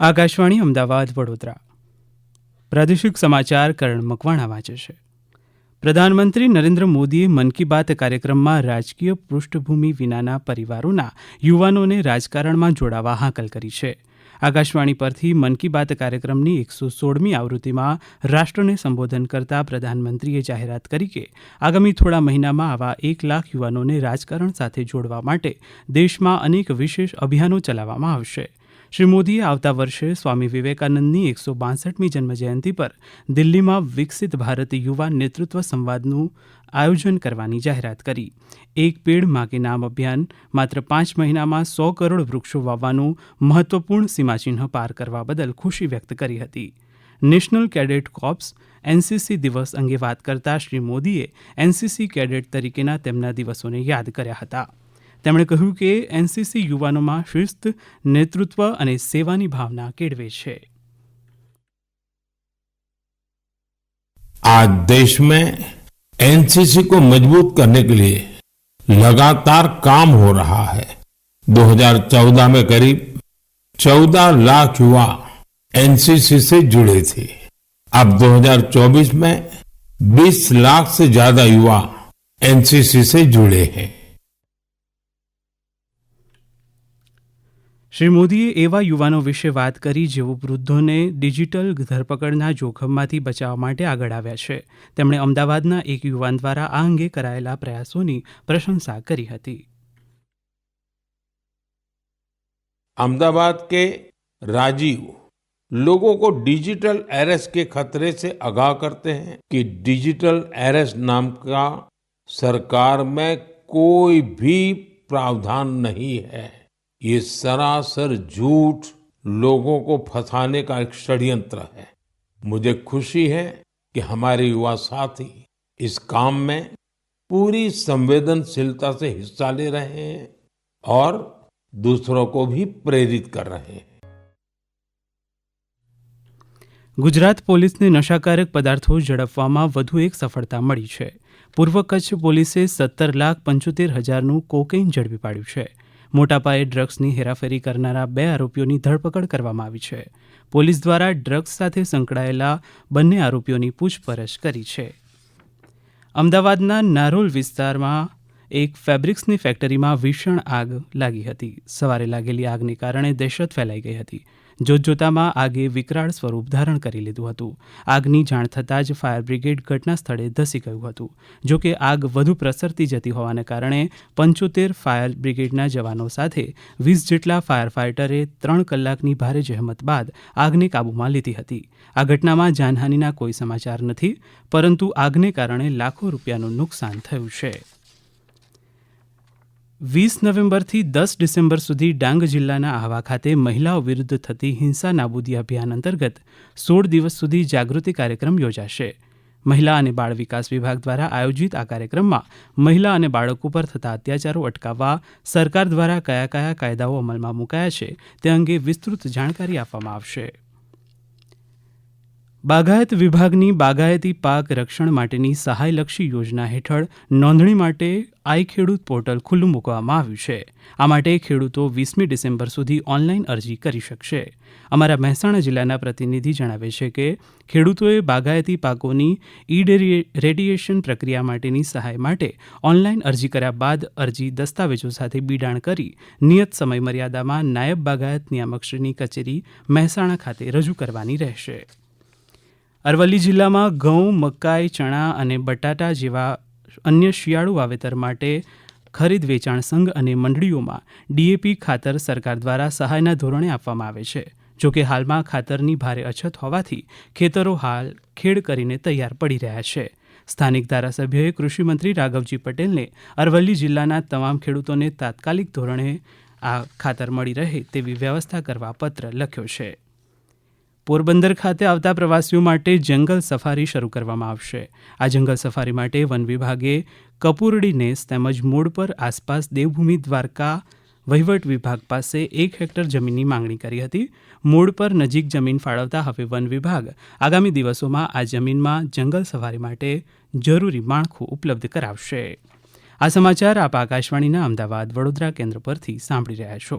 આકાશવાણી અમદાવાદ, વડોદરા. પ્રાદેશિક સમાચાર કરણ મકવાણા વાંચે છે. પ્રધાનમંત્રી નરેન્દ્ર મોદીએ મન કી બાત કાર્યક્રમમાં રાજકીય પૃષ્ઠભૂમિ વિનાના પરિવારોના યુવાનોને રાજકારણમાં જોડાવા હાકલ કરી છે. આકાશવાણી પરથી મન કી બાત કાર્યક્રમની એકસો સોળમી આવૃત્તિમાં રાષ્ટ્રને સંબોધન કરતા પ્રધાનમંત્રીએ જાહેરાત કરી કે, આગામી થોડા મહિનામાં આવા એક લાખ યુવાનોને રાજકારણ સાથે જોડવા માટે દેશમાં અનેક વિશેષ અભિયાનો ચલાવવામાં આવશે. શ્રી મોદીએ આવતા વર્ષે સ્વામી વિવેકાનંદની એકસો બાસઠમી જન્મજયંતિ પર દિલ્હીમાં વિકસિત ભારત યુવા નેતૃત્વ સંવાદનું આયોજન કરવાની જાહેરાત કરી. એક પેડમાં કે નામ અભિયાન માત્ર પાંચ મહિનામાં સો કરોડ વૃક્ષો વાવવાનું મહત્વપૂર્ણ સીમાચિહ્ન પાર કરવા બદલ ખુશી વ્યક્ત કરી હતી. નેશનલ કેડેટ કોર્પ્સ એનસીસી દિવસ અંગે વાત કરતા શ્રી મોદીએ એનસીસી કેડેટ તરીકેના તેમના દિવસોને યાદ કર્યા હતા. તેમણે કહ્યું કે એનસીસી યુવાનોમાં શિસ્ત નેતૃત્વ અને સેવાની ભાવના કેળવે છે आज देश में एनसीसी को मजबूत करने के लिए लगातार काम हो रहा है 2014 में करीब 14 लाख युवा एनसीसी से जुड़े थे अब 2024 में 20 लाख से ज्यादा युवा एनसीसी से जुड़े हैं શ્રી મોદીએ એવા યુવાનો વિશે વાત કરી જેઓ વૃદ્ધોને ડિજિટલ ધરપકડના જોખમમાંથી બચાવવા માટે આગળ આવ્યા છે તેમણે અમદાવાદના એક યુવાન દ્વારા આ અંગે કરાયેલા પ્રયાસોની પ્રશંસા કરી હતી अहमदाबाद के राजीव लोगों को डिजिटल एरेस्ट के खतरे से आगाह करते हैं कि डिजिटल एरेस्ट नाम का सरकार में कोई भी प्रावधान नहीं है ये सरासर झूठ लोगों को फंसाने का एक षड्यंत्र है मुझे खुशी है कि हमारे युवा साथी इस काम में पूरी संवेदनशीलता से हिस्सा ले रहे हैं और दूसरों को भी प्रेरित कर रहे हैं ગુજરાત પોલીસને નશાકારક પદાર્થો ઝડપવામાં વધુ એક સફળતા મળી છે પૂર્વ કચ્છ પોલીસે સત્તર લાખ પંચોતેર હજારનું કોકેઇન ઝડપી પાડ્યું છે મોટા પાયે ડ્રગ્સની હેરાફેરી કરનારા બે આરોપીઓની ધરપકડ કરવામાં આવી છે. પોલીસ દ્વારા ડ્રગ્સ સાથે સંકળાયેલા બંને આરોપીઓની પૂછપરછ કરી છે. અમદાવાદના નારોલ વિસ્તારમાં એક ફેબ્રિક્સની ફેક્ટરીમાં ભીષણ આગ લાગી હતી. સવારે લાગેલી આગને કારણે દહેશત ફેલાઈ ગઈ હતી. જોતજોતામાં આગે વિકરાળ સ્વરૂપ ધારણ કરી લીધું હતું. આગની જાણ થતાં જ ફાયર બ્રિગેડ ઘટના સ્થળે ધસી ગયું હતું. જોકે આગ વધુ પ્રસરતી જતી હોવાને કારણે પંચોતેર ફાયર બ્રિગેડના જવાનો સાથે વીસ જેટલા ફાયર ફાઇટરે ત્રણ કલાકની ભારે જહેમત બાદ આગને કાબૂમાં લીધી હતી. આ ઘટનામાં જાનહાનિના કોઈ સમાચાર નથી, પરંતુ આગને કારણે લાખો રૂપિયાનું નુકસાન થયું છે. વીસ નવેમ્બરથી દસ ડિસેમ્બર સુધી ડાંગ જિલ્લાના આહવા ખાતે મહિલાઓ વિરુદ્ધ થતી હિંસા નાબૂદી અભિયાન અંતર્ગત સોળ દિવસ સુધી જાગૃતિ કાર્યક્રમ યોજાશે. મહિલા અને બાળ વિકાસ વિભાગ દ્વારા આયોજિત આ કાર્યક્રમમાં મહિલા અને બાળકો પર થતા અત્યાચારો અટકાવવા સરકાર દ્વારા કયા કયા કાયદાઓ અમલમાં મુકાયા છે તે અંગે વિસ્તૃત જાણકારી આપવામાં આવશે. બાગાયત વિભાગની બાગાયતી પાક રક્ષણ માટેની સહાયલક્ષી યોજના હેઠળ નોંધણી માટે આઈ ખેડૂત પોર્ટલ ખુલ્લું મૂકવામાં આવ્યું છે. આ માટે ખેડૂતો વીસમી ડિસેમ્બર સુધી ઓનલાઈન અરજી કરી શકશે. અમારા મહેસાણા જિલ્લાના પ્રતિનિધિ જણાવે છે કે, ખેડૂતોએ બાગાયતી પાકોની ઈ રેડિયેશન પ્રક્રિયા માટેની સહાય માટે ઓનલાઈન અરજી કર્યા બાદ અરજી દસ્તાવેજો સાથે બિડાણ કરી નિયત સમય મર્યાદામાં નાયબ બાગાયત નિયામકશ્રીની કચેરી મહેસાણા ખાતે રજૂ કરવાની રહેશે. અરવલ્લી જિલ્લામાં ઘઉં, મકાઈ, ચણા અને બટાટા જેવા અન્ય શિયાળુ વાવેતર માટે ખરીદ વેચાણ સંઘ અને મંડળીઓમાં ડીએપી ખાતર સરકાર દ્વારા સહાયના ધોરણે આપવામાં આવે છે. જોકે હાલમાં ખાતરની ભારે અછત હોવાથી ખેતરો હાલ ખેડ કરીને તૈયાર પડી રહ્યા છે. સ્થાનિક ધારાસભ્યોએ કૃષિમંત્રી રાઘવજી પટેલને અરવલ્લી જિલ્લાના તમામ ખેડૂતોને તાત્કાલિક ધોરણે આ ખાતર મળી રહે તેવી વ્યવસ્થા કરવા પત્ર લખ્યો છે. પોરબંદર ખાતે આવતા પ્રવાસીઓ માટે જંગલ સફારી શરૂ કરવામાં આવશે. આ જંગલ સફારી માટે વન વિભાગે કપૂરડી નેસ તેમજ મોડ પર આસપાસ દેવભૂમિ દ્વારકા વહીવટ વિભાગ પાસે એક હેક્ટર જમીનની માંગણી કરી હતી. મૂળ પર નજીક જમીન ફાળવતા હવે વન વિભાગ આગામી દિવસોમાં આ જમીનમાં જંગલ સફારી માટે જરૂરી માળખું ઉપલબ્ધ કરાવશે. આ સમાચાર આપ આકાશવાણીના અમદાવાદ વડોદરા કેન્દ્ર પરથી સાંભળી રહ્યા છો.